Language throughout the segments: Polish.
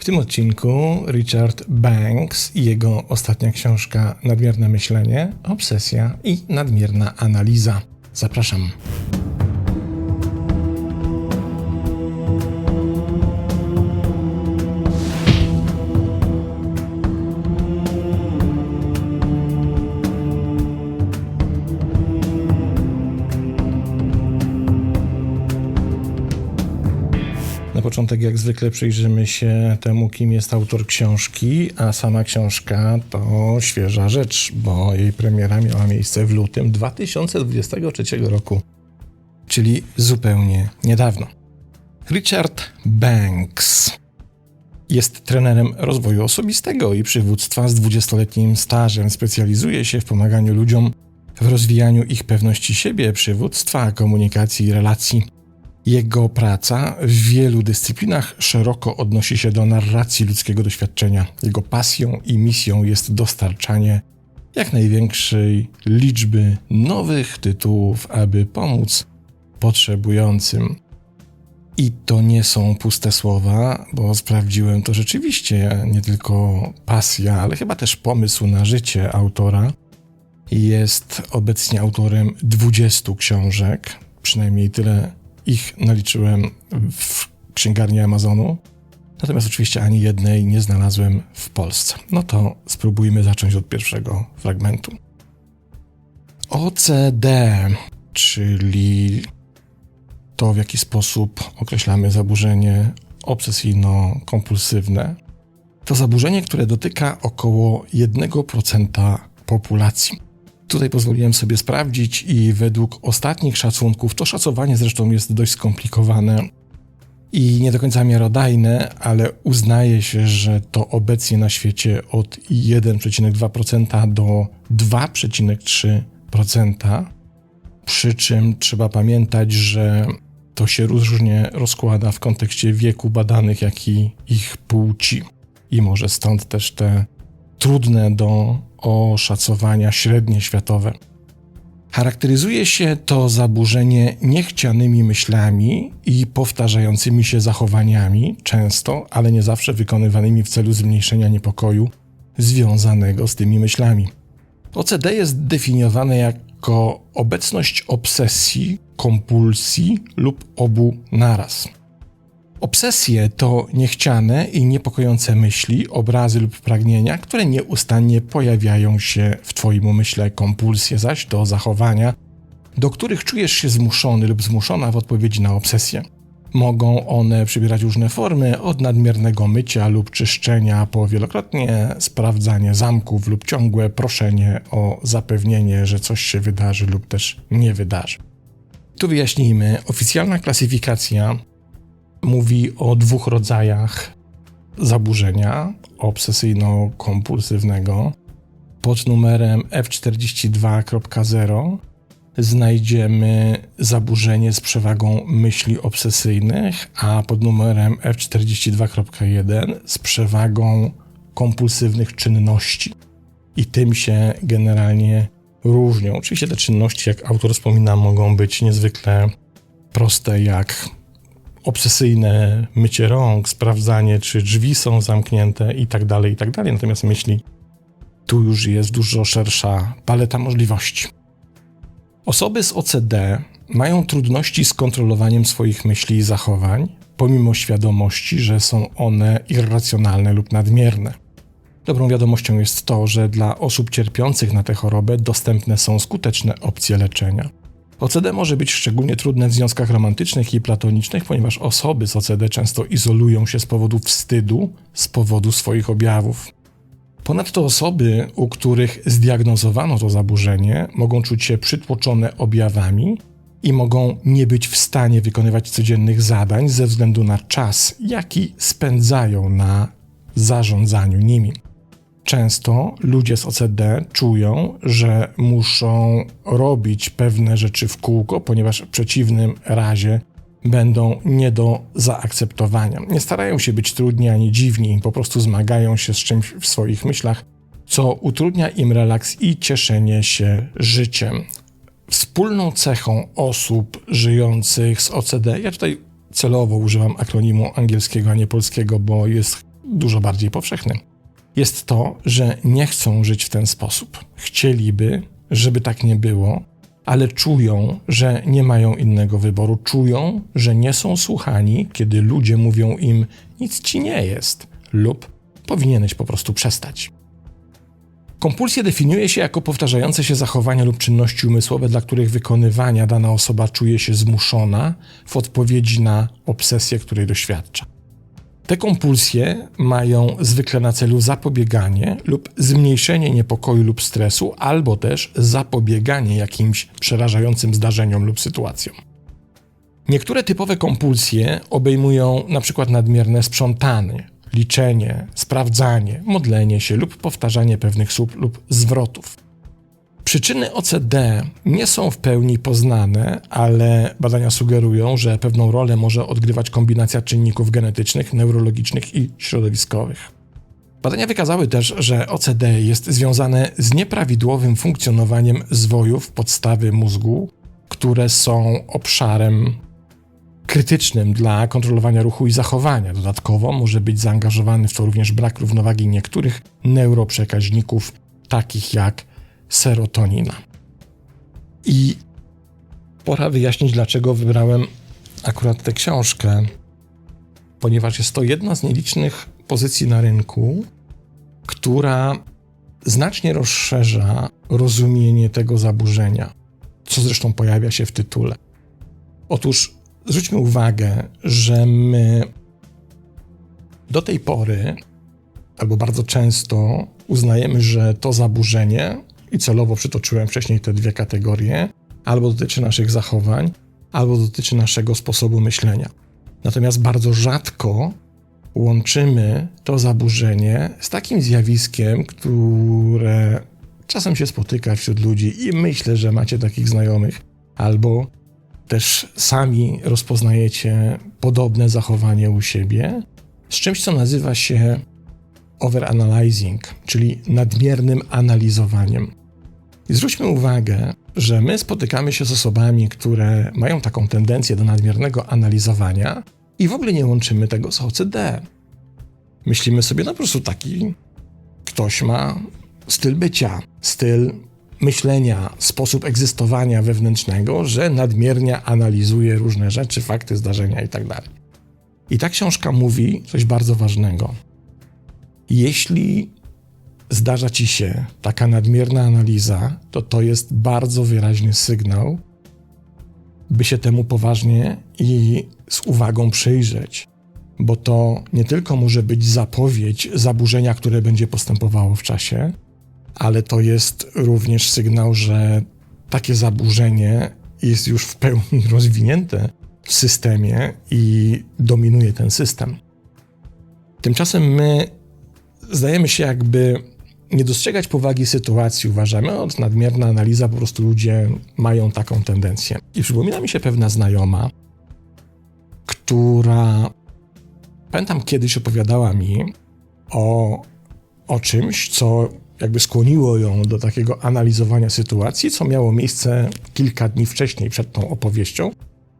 W tym odcinku Richard Banks i jego ostatnia książka Nadmierne myślenie, obsesja i nadmierna analiza. Zapraszam. Początek, jak zwykle, przyjrzymy się temu, kim jest autor książki, a sama książka to świeża rzecz, bo jej premiera miała miejsce w lutym 2023 roku, czyli zupełnie niedawno. Richard Banks jest trenerem rozwoju osobistego i przywództwa z 20-letnim stażem. Specjalizuje się w pomaganiu ludziom w rozwijaniu ich pewności siebie, przywództwa, komunikacji i relacji. Jego praca w wielu dyscyplinach szeroko odnosi się do narracji ludzkiego doświadczenia. Jego pasją i misją jest dostarczanie jak największej liczby nowych tytułów, aby pomóc potrzebującym. I to nie są puste słowa, bo sprawdziłem to rzeczywiście nie tylko pasja, ale chyba też pomysł na życie autora. Jest obecnie autorem 20 książek, przynajmniej tyle ich naliczyłem w księgarni Amazonu. Natomiast oczywiście ani jednej nie znalazłem w Polsce. No to spróbujmy zacząć od pierwszego fragmentu. OCD, czyli to, w jaki sposób określamy zaburzenie obsesyjno-kompulsywne, to zaburzenie, które dotyka około 1% populacji. Tutaj pozwoliłem sobie sprawdzić i według ostatnich szacunków, to szacowanie zresztą jest dość skomplikowane i nie do końca miarodajne, ale uznaje się, że to obecnie na świecie od 1,2% do 2,3%. Przy czym trzeba pamiętać, że to się różnie rozkłada w kontekście wieku badanych, jak i ich płci. I może stąd też te trudne do oszacowania średnie światowe. Charakteryzuje się to zaburzenie niechcianymi myślami i powtarzającymi się zachowaniami, często, ale nie zawsze wykonywanymi w celu zmniejszenia niepokoju związanego z tymi myślami. OCD jest definiowane jako obecność obsesji, kompulsji lub obu naraz. Obsesje to niechciane i niepokojące myśli, obrazy lub pragnienia, które nieustannie pojawiają się w Twoim umyśle. Kompulsje zaś to zachowania, do których czujesz się zmuszony lub zmuszona w odpowiedzi na obsesję. Mogą one przybierać różne formy, od nadmiernego mycia lub czyszczenia, po wielokrotnie sprawdzanie zamków lub ciągłe proszenie o zapewnienie, że coś się wydarzy lub też nie wydarzy. Tu wyjaśnijmy, oficjalna klasyfikacja mówi o dwóch rodzajach zaburzenia obsesyjno-kompulsywnego. Pod numerem F42.0 znajdziemy zaburzenie z przewagą myśli obsesyjnych, a pod numerem F42.1 z przewagą kompulsywnych czynności. I tym się generalnie różnią. Oczywiście te czynności, jak autor wspomina, mogą być niezwykle proste, jak obsesyjne mycie rąk, sprawdzanie, czy drzwi są zamknięte i tak dalej, i tak dalej. Natomiast myśli, tu już jest dużo szersza paleta możliwości. Osoby z OCD mają trudności z kontrolowaniem swoich myśli i zachowań, pomimo świadomości, że są one irracjonalne lub nadmierne. Dobrą wiadomością jest to, że dla osób cierpiących na tę chorobę dostępne są skuteczne opcje leczenia. OCD może być szczególnie trudne w związkach romantycznych i platonicznych, ponieważ osoby z OCD często izolują się z powodu wstydu, z powodu swoich objawów. Ponadto osoby, u których zdiagnozowano to zaburzenie, mogą czuć się przytłoczone objawami i mogą nie być w stanie wykonywać codziennych zadań ze względu na czas, jaki spędzają na zarządzaniu nimi. Często ludzie z OCD czują, że muszą robić pewne rzeczy w kółko, ponieważ w przeciwnym razie będą nie do zaakceptowania. Nie starają się być trudni ani dziwni, po prostu zmagają się z czymś w swoich myślach, co utrudnia im relaks i cieszenie się życiem. Wspólną cechą osób żyjących z OCD, ja tutaj celowo używam akronimu angielskiego, a nie polskiego, bo jest dużo bardziej powszechny, jest to, że nie chcą żyć w ten sposób. Chcieliby, żeby tak nie było, ale czują, że nie mają innego wyboru. Czują, że nie są słuchani, kiedy ludzie mówią im: nic ci nie jest, lub powinieneś po prostu przestać. Kompulsje definiuje się jako powtarzające się zachowania lub czynności umysłowe, dla których wykonywania dana osoba czuje się zmuszona w odpowiedzi na obsesję, której doświadcza. Te kompulsje mają zwykle na celu zapobieganie lub zmniejszenie niepokoju lub stresu, albo też zapobieganie jakimś przerażającym zdarzeniom lub sytuacjom. Niektóre typowe kompulsje obejmują np. nadmierne sprzątanie, liczenie, sprawdzanie, modlenie się lub powtarzanie pewnych słów lub zwrotów. Przyczyny OCD nie są w pełni poznane, ale badania sugerują, że pewną rolę może odgrywać kombinacja czynników genetycznych, neurologicznych i środowiskowych. Badania wykazały też, że OCD jest związane z nieprawidłowym funkcjonowaniem zwojów podstawy mózgu, które są obszarem krytycznym dla kontrolowania ruchu i zachowania. Dodatkowo może być zaangażowany w to również brak równowagi niektórych neuroprzekaźników, takich jak serotonina. I pora wyjaśnić, dlaczego wybrałem akurat tę książkę, ponieważ jest to jedna z nielicznych pozycji na rynku, która znacznie rozszerza rozumienie tego zaburzenia, co zresztą pojawia się w tytule. Otóż zwróćmy uwagę, że my do tej pory, albo bardzo często, uznajemy, że to zaburzenie i celowo przytoczyłem wcześniej te dwie kategorie, albo dotyczy naszych zachowań, albo dotyczy naszego sposobu myślenia. Natomiast bardzo rzadko łączymy to zaburzenie z takim zjawiskiem, które czasem się spotyka wśród ludzi i myślę, że macie takich znajomych, albo też sami rozpoznajecie podobne zachowanie u siebie, z czymś, co nazywa się overanalyzing, czyli nadmiernym analizowaniem. I zwróćmy uwagę, że my spotykamy się z osobami, które mają taką tendencję do nadmiernego analizowania i w ogóle nie łączymy tego z OCD. Myślimy sobie, no po prostu taki ktoś ma styl bycia, styl myślenia, sposób egzystowania wewnętrznego, że nadmiernie analizuje różne rzeczy, fakty, zdarzenia itd. Tak I ta książka mówi coś bardzo ważnego. Jeśli zdarza ci się taka nadmierna analiza, to to jest bardzo wyraźny sygnał, by się temu poważnie i z uwagą przyjrzeć, bo to nie tylko może być zapowiedź zaburzenia, które będzie postępowało w czasie, ale to jest również sygnał, że takie zaburzenie jest już w pełni rozwinięte w systemie i dominuje ten system. Tymczasem my zdajemy się jakby nie dostrzegać powagi sytuacji, uważamy, od nadmierna analiza, po prostu ludzie mają taką tendencję. I przypomina mi się pewna znajoma, która pamiętam kiedyś opowiadała mi o, o czymś, co jakby skłoniło ją do takiego analizowania sytuacji, co miało miejsce kilka dni wcześniej przed tą opowieścią.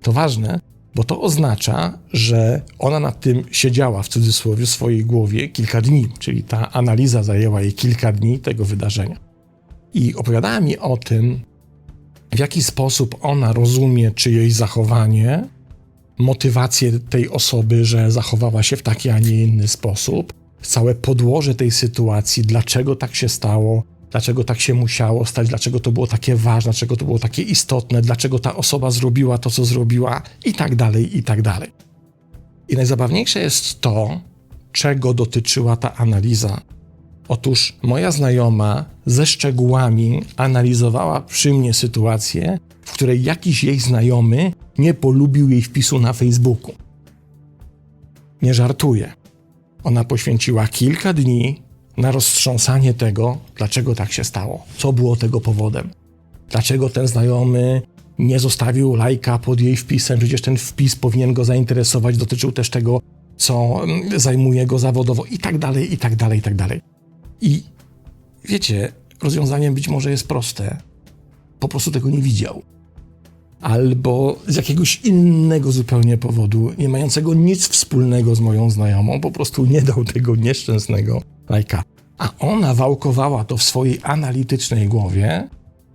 To ważne, bo to oznacza, że ona nad tym siedziała w cudzysłowie w swojej głowie kilka dni, czyli ta analiza zajęła jej kilka dni tego wydarzenia. I opowiadała mi o tym, w jaki sposób ona rozumie czyjeś zachowanie, motywację tej osoby, że zachowała się w taki, a nie inny sposób, całe podłoże tej sytuacji, dlaczego tak się stało, dlaczego tak się musiało stać, dlaczego to było takie ważne, dlaczego to było takie istotne, dlaczego ta osoba zrobiła to, co zrobiła, i tak dalej, i tak dalej. I najzabawniejsze jest to, czego dotyczyła ta analiza. Otóż moja znajoma ze szczegółami analizowała przy mnie sytuację, w której jakiś jej znajomy nie polubił jej wpisu na Facebooku. Nie żartuję. Ona poświęciła kilka dni na roztrząsanie tego, dlaczego tak się stało, co było tego powodem, dlaczego ten znajomy nie zostawił lajka pod jej wpisem, przecież ten wpis powinien go zainteresować, dotyczył też tego, co mm, zajmuje go zawodowo i tak dalej, i tak dalej, i tak dalej. I wiecie, rozwiązaniem być może jest proste. Po prostu tego nie widział. albo z jakiegoś innego zupełnie powodu, nie mającego nic wspólnego z moją znajomą, po prostu nie dał tego nieszczęsnego lajka. A ona wałkowała to w swojej analitycznej głowie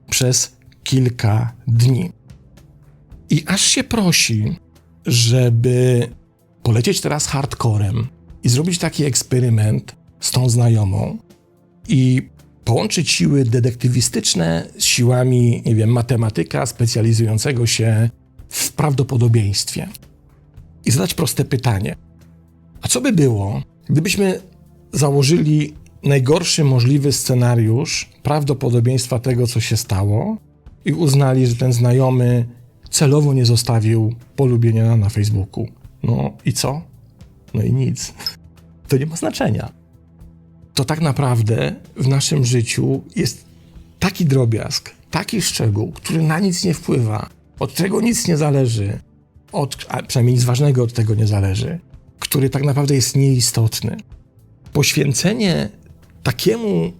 przez kilka dni. I aż się prosi, żeby polecieć teraz hardcorem i zrobić taki eksperyment z tą znajomą i połączyć siły detektywistyczne z siłami, nie wiem, matematyka specjalizującego się w prawdopodobieństwie. I zadać proste pytanie. A co by było, gdybyśmy założyli najgorszy możliwy scenariusz prawdopodobieństwa tego, co się stało, i uznali, że ten znajomy celowo nie zostawił polubienia na Facebooku. No i co? No i nic. To nie ma znaczenia. To tak naprawdę w naszym życiu jest taki drobiazg, taki szczegół, który na nic nie wpływa, od którego nic nie zależy, od, a przynajmniej nic ważnego od tego nie zależy, który tak naprawdę jest nieistotny. Poświęcenie takiemu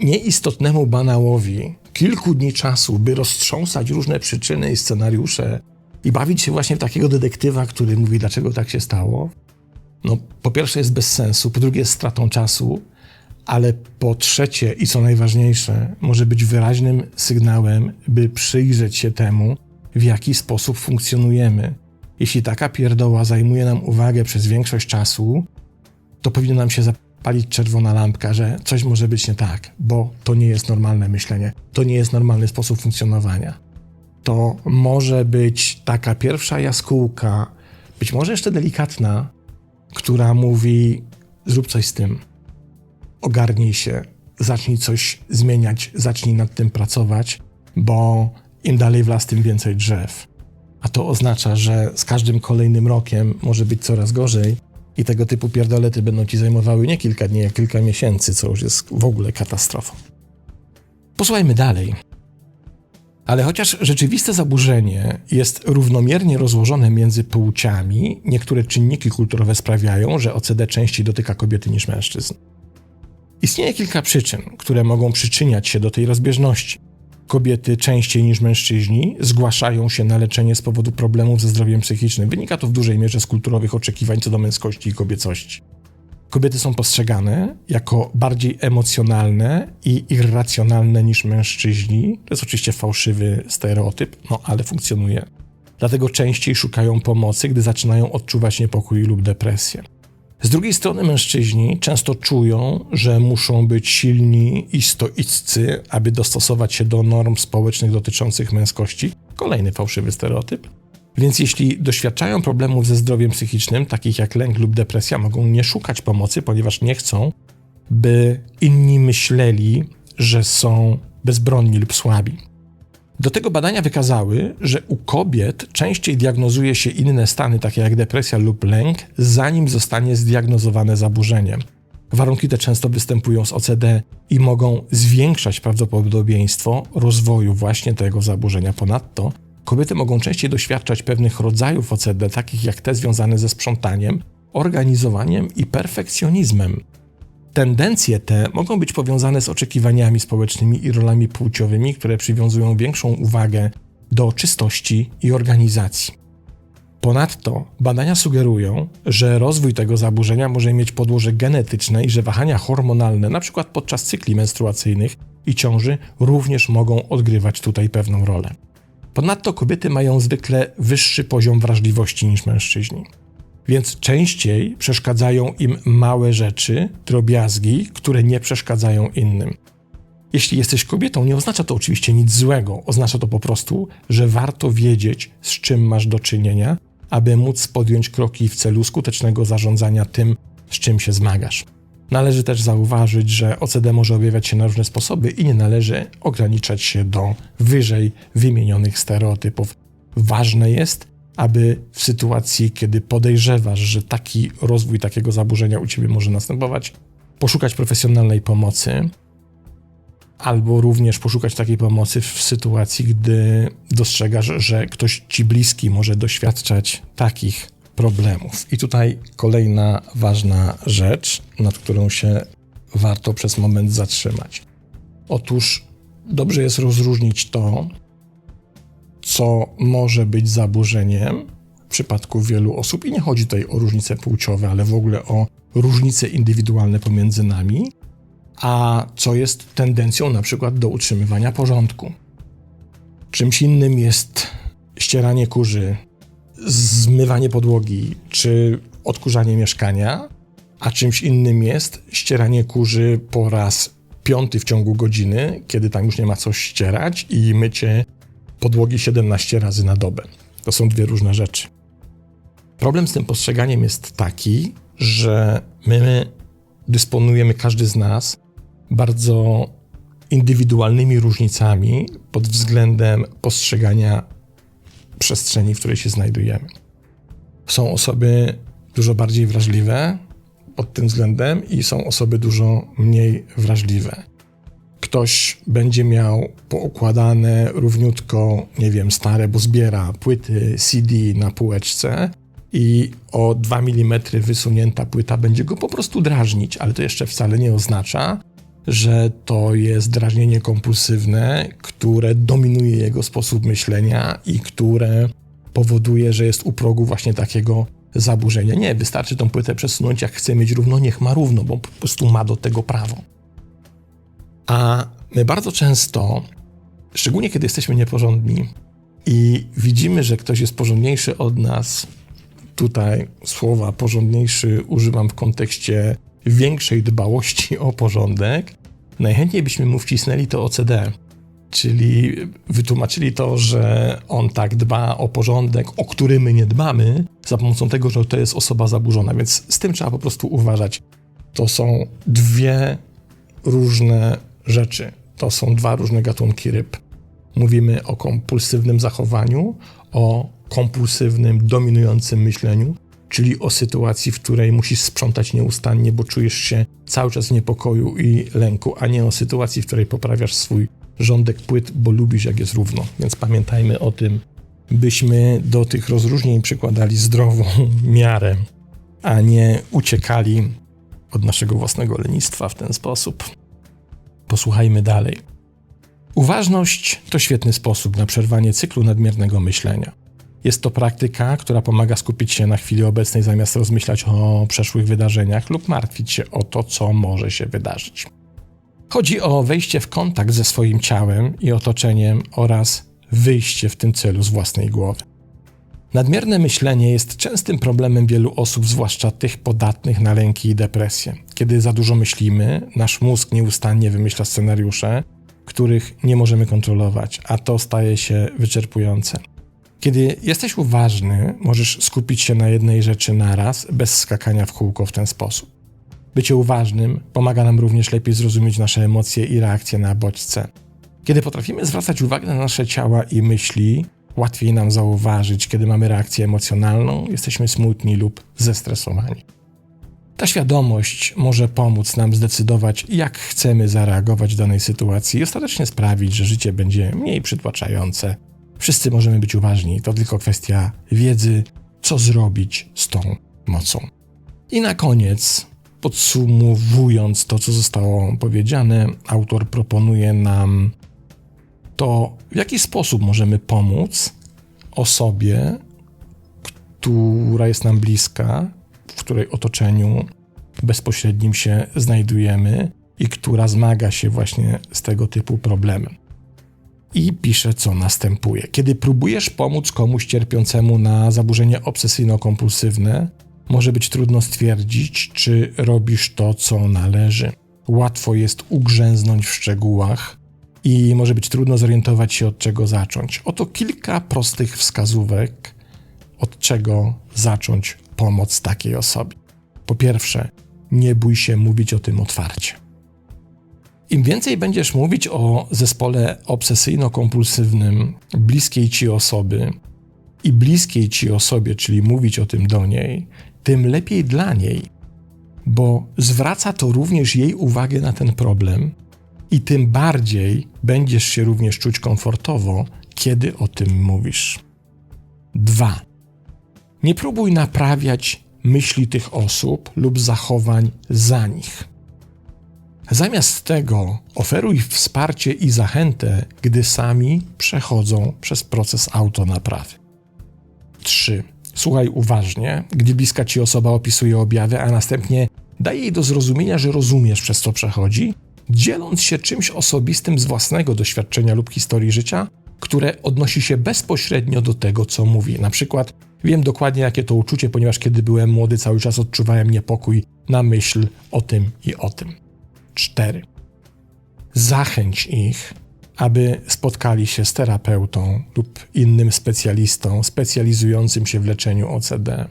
nieistotnemu banałowi kilku dni czasu, by roztrząsać różne przyczyny i scenariusze i bawić się właśnie w takiego detektywa, który mówi, dlaczego tak się stało, no po pierwsze jest bez sensu, po drugie jest stratą czasu, ale po trzecie i co najważniejsze, może być wyraźnym sygnałem, by przyjrzeć się temu, w jaki sposób funkcjonujemy. Jeśli taka pierdoła zajmuje nam uwagę przez większość czasu, to powinno nam się zapalić czerwona lampka, że coś może być nie tak, bo to nie jest normalne myślenie, to nie jest normalny sposób funkcjonowania. To może być taka pierwsza jaskółka, być może jeszcze delikatna, która mówi: zrób coś z tym, ogarnij się, zacznij coś zmieniać, zacznij nad tym pracować, bo im dalej w las, tym więcej drzew. A to oznacza, że z każdym kolejnym rokiem może być coraz gorzej i tego typu pierdolety będą ci zajmowały nie kilka dni, a kilka miesięcy, co już jest w ogóle katastrofą. Posłuchajmy dalej. Ale chociaż rzeczywiste zaburzenie jest równomiernie rozłożone między płciami, niektóre czynniki kulturowe sprawiają, że OCD częściej dotyka kobiety niż mężczyzn. Istnieje kilka przyczyn, które mogą przyczyniać się do tej rozbieżności. Kobiety częściej niż mężczyźni zgłaszają się na leczenie z powodu problemów ze zdrowiem psychicznym. Wynika to w dużej mierze z kulturowych oczekiwań co do męskości i kobiecości. Kobiety są postrzegane jako bardziej emocjonalne i irracjonalne niż mężczyźni. To jest oczywiście fałszywy stereotyp, no ale funkcjonuje. Dlatego częściej szukają pomocy, gdy zaczynają odczuwać niepokój lub depresję. Z drugiej strony mężczyźni często czują, że muszą być silni i stoiccy, aby dostosować się do norm społecznych dotyczących męskości. Kolejny fałszywy stereotyp. Więc jeśli doświadczają problemów ze zdrowiem psychicznym, takich jak lęk lub depresja, mogą nie szukać pomocy, ponieważ nie chcą, by inni myśleli, że są bezbronni lub słabi. Do tego badania wykazały, że u kobiet częściej diagnozuje się inne stany, takie jak depresja lub lęk, zanim zostanie zdiagnozowane zaburzenie. Warunki te często występują z OCD i mogą zwiększać prawdopodobieństwo rozwoju właśnie tego zaburzenia. Ponadto kobiety mogą częściej doświadczać pewnych rodzajów OCD, takich jak te związane ze sprzątaniem, organizowaniem i perfekcjonizmem. Tendencje te mogą być powiązane z oczekiwaniami społecznymi i rolami płciowymi, które przywiązują większą uwagę do czystości i organizacji. Ponadto badania sugerują, że rozwój tego zaburzenia może mieć podłoże genetyczne i że wahania hormonalne, np. podczas cykli menstruacyjnych i ciąży, również mogą odgrywać tutaj pewną rolę. Ponadto kobiety mają zwykle wyższy poziom wrażliwości niż mężczyźni więc częściej przeszkadzają im małe rzeczy, drobiazgi, które nie przeszkadzają innym. Jeśli jesteś kobietą, nie oznacza to oczywiście nic złego, oznacza to po prostu, że warto wiedzieć, z czym masz do czynienia, aby móc podjąć kroki w celu skutecznego zarządzania tym, z czym się zmagasz. Należy też zauważyć, że OCD może objawiać się na różne sposoby i nie należy ograniczać się do wyżej wymienionych stereotypów. Ważne jest, aby w sytuacji, kiedy podejrzewasz, że taki rozwój takiego zaburzenia u ciebie może następować, poszukać profesjonalnej pomocy, albo również poszukać takiej pomocy w sytuacji, gdy dostrzegasz, że ktoś ci bliski może doświadczać takich problemów. I tutaj kolejna ważna rzecz, nad którą się warto przez moment zatrzymać. Otóż dobrze jest rozróżnić to, co może być zaburzeniem w przypadku wielu osób, i nie chodzi tutaj o różnice płciowe, ale w ogóle o różnice indywidualne pomiędzy nami, a co jest tendencją na przykład do utrzymywania porządku. Czymś innym jest ścieranie kurzy, zmywanie podłogi czy odkurzanie mieszkania, a czymś innym jest ścieranie kurzy po raz piąty w ciągu godziny, kiedy tam już nie ma co ścierać i mycie podłogi 17 razy na dobę. To są dwie różne rzeczy. Problem z tym postrzeganiem jest taki, że my dysponujemy, każdy z nas, bardzo indywidualnymi różnicami pod względem postrzegania przestrzeni, w której się znajdujemy. Są osoby dużo bardziej wrażliwe pod tym względem i są osoby dużo mniej wrażliwe. Ktoś będzie miał poukładane równiutko, nie wiem, stare, bo zbiera płyty CD na półeczce i o 2 mm wysunięta płyta będzie go po prostu drażnić, ale to jeszcze wcale nie oznacza, że to jest drażnienie kompulsywne, które dominuje jego sposób myślenia i które powoduje, że jest u progu właśnie takiego zaburzenia. Nie, wystarczy tą płytę przesunąć, jak chce mieć równo, niech ma równo, bo po prostu ma do tego prawo. A my bardzo często, szczególnie kiedy jesteśmy nieporządni i widzimy, że ktoś jest porządniejszy od nas, tutaj słowa porządniejszy używam w kontekście większej dbałości o porządek, najchętniej byśmy mu wcisnęli to OCD, czyli wytłumaczyli to, że on tak dba o porządek, o który my nie dbamy, za pomocą tego, że to jest osoba zaburzona. Więc z tym trzeba po prostu uważać. To są dwie różne rzeczy. To są dwa różne gatunki ryb. Mówimy o kompulsywnym zachowaniu, o kompulsywnym, dominującym myśleniu, czyli o sytuacji, w której musisz sprzątać nieustannie, bo czujesz się cały czas w niepokoju i lęku, a nie o sytuacji, w której poprawiasz swój rządek płyt, bo lubisz, jak jest równo. Więc pamiętajmy o tym, byśmy do tych rozróżnień przykładali zdrową miarę, a nie uciekali od naszego własnego lenistwa w ten sposób. Posłuchajmy dalej. Uważność to świetny sposób na przerwanie cyklu nadmiernego myślenia. Jest to praktyka, która pomaga skupić się na chwili obecnej zamiast rozmyślać o przeszłych wydarzeniach lub martwić się o to, co może się wydarzyć. Chodzi o wejście w kontakt ze swoim ciałem i otoczeniem oraz wyjście w tym celu z własnej głowy. Nadmierne myślenie jest częstym problemem wielu osób, zwłaszcza tych podatnych na lęki i depresję. Kiedy za dużo myślimy, nasz mózg nieustannie wymyśla scenariusze, których nie możemy kontrolować, a to staje się wyczerpujące. Kiedy jesteś uważny, możesz skupić się na jednej rzeczy naraz, bez skakania w kółko w ten sposób. Bycie uważnym pomaga nam również lepiej zrozumieć nasze emocje i reakcje na bodźce. Kiedy potrafimy zwracać uwagę na nasze ciała i myśli, łatwiej nam zauważyć, kiedy mamy reakcję emocjonalną, jesteśmy smutni lub zestresowani. Ta świadomość może pomóc nam zdecydować, jak chcemy zareagować w danej sytuacji i ostatecznie sprawić, że życie będzie mniej przytłaczające. Wszyscy możemy być uważni, to tylko kwestia wiedzy, co zrobić z tą mocą. I na koniec Podsumowując to, co zostało powiedziane, autor proponuje nam to, w jaki sposób możemy pomóc osobie, która jest nam bliska, w której otoczeniu bezpośrednim się znajdujemy i która zmaga się właśnie z tego typu problemem. I pisze, co następuje. Kiedy próbujesz pomóc komuś cierpiącemu na zaburzenie obsesyjno-kompulsywne, może być trudno stwierdzić, czy robisz to, co należy. Łatwo jest ugrzęznąć w szczegółach i może być trudno zorientować się, od czego zacząć. Oto kilka prostych wskazówek, od czego zacząć pomoc takiej osobie. Po pierwsze, nie bój się mówić o tym otwarcie. Im więcej będziesz mówić o zespole obsesyjno-kompulsywnym bliskiej ci osoby i bliskiej ci osobie, czyli mówić o tym do niej, tym lepiej dla niej, bo zwraca to również jej uwagę na ten problem i tym bardziej będziesz się również czuć komfortowo, kiedy o tym mówisz. 2. Nie próbuj naprawiać myśli tych osób lub zachowań za nich. Zamiast tego oferuj wsparcie i zachętę, gdy sami przechodzą przez proces autonaprawy. 3. Słuchaj uważnie, gdy bliska ci osoba opisuje objawy, a następnie daj jej do zrozumienia, że rozumiesz, przez co przechodzi, dzieląc się czymś osobistym z własnego doświadczenia lub historii życia, które odnosi się bezpośrednio do tego, co mówi. Na przykład, wiem dokładnie, jakie to uczucie, ponieważ kiedy byłem młody, cały czas odczuwałem niepokój na myśl o tym i o tym. 4. Zachęć ich, aby spotkali się z terapeutą lub innym specjalistą specjalizującym się w leczeniu OCD.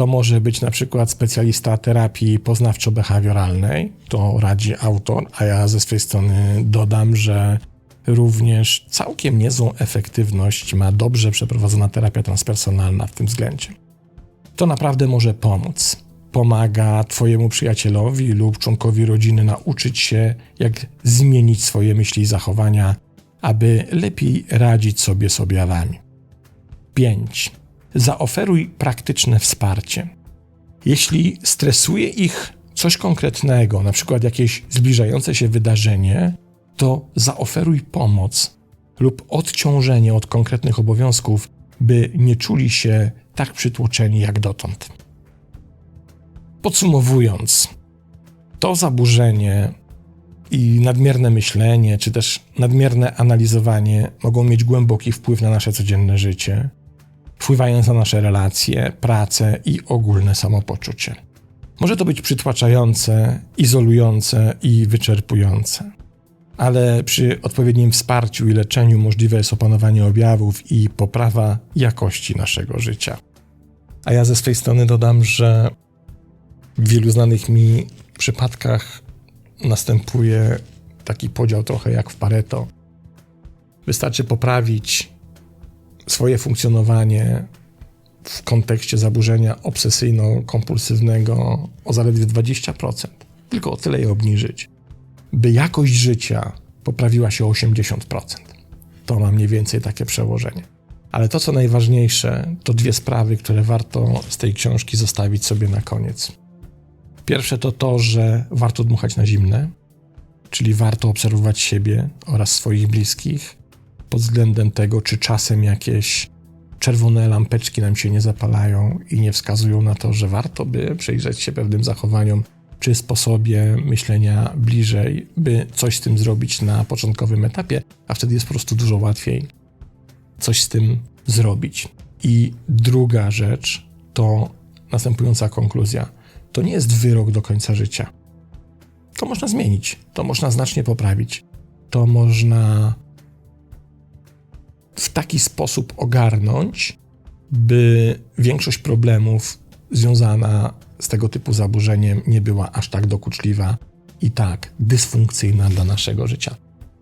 To może być na przykład specjalista terapii poznawczo-behawioralnej, to radzi autor, a ja ze swojej strony dodam, że również całkiem niezłą efektywność ma dobrze przeprowadzona terapia transpersonalna w tym względzie. To naprawdę może pomóc. Pomaga Twojemu przyjacielowi lub członkowi rodziny nauczyć się, jak zmienić swoje myśli i zachowania, aby lepiej radzić sobie z objawami. 5. Zaoferuj praktyczne wsparcie. Jeśli stresuje ich coś konkretnego, na przykład jakieś zbliżające się wydarzenie, to zaoferuj pomoc lub odciążenie od konkretnych obowiązków, by nie czuli się tak przytłoczeni jak dotąd. Podsumowując, to zaburzenie i nadmierne myślenie, czy też nadmierne analizowanie mogą mieć głęboki wpływ na nasze codzienne życie, wpływając na nasze relacje, pracę i ogólne samopoczucie. Może to być przytłaczające, izolujące i wyczerpujące ale przy odpowiednim wsparciu i leczeniu możliwe jest opanowanie objawów i poprawa jakości naszego życia. A ja ze swej strony dodam, że w wielu znanych mi przypadkach następuje taki podział trochę jak w Pareto. Wystarczy poprawić swoje funkcjonowanie w kontekście zaburzenia obsesyjno-kompulsywnego o zaledwie 20%. Tylko o tyle je obniżyć by jakość życia poprawiła się o 80%. To ma mniej więcej takie przełożenie. Ale to, co najważniejsze, to dwie sprawy, które warto z tej książki zostawić sobie na koniec. Pierwsze to to, że warto dmuchać na zimne, czyli warto obserwować siebie oraz swoich bliskich pod względem tego, czy czasem jakieś czerwone lampeczki nam się nie zapalają i nie wskazują na to, że warto by przyjrzeć się pewnym zachowaniom czy sposobie myślenia bliżej, by coś z tym zrobić na początkowym etapie, a wtedy jest po prostu dużo łatwiej coś z tym zrobić. I druga rzecz to następująca konkluzja. To nie jest wyrok do końca życia. To można zmienić, to można znacznie poprawić, to można w taki sposób ogarnąć, by większość problemów związana z tego typu zaburzeniem nie była aż tak dokuczliwa i tak dysfunkcyjna dla naszego życia.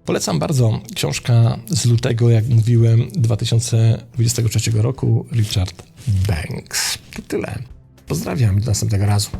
Polecam bardzo książka z lutego, jak mówiłem, 2023 roku, Richard Banks. To tyle. Pozdrawiam i do następnego razu.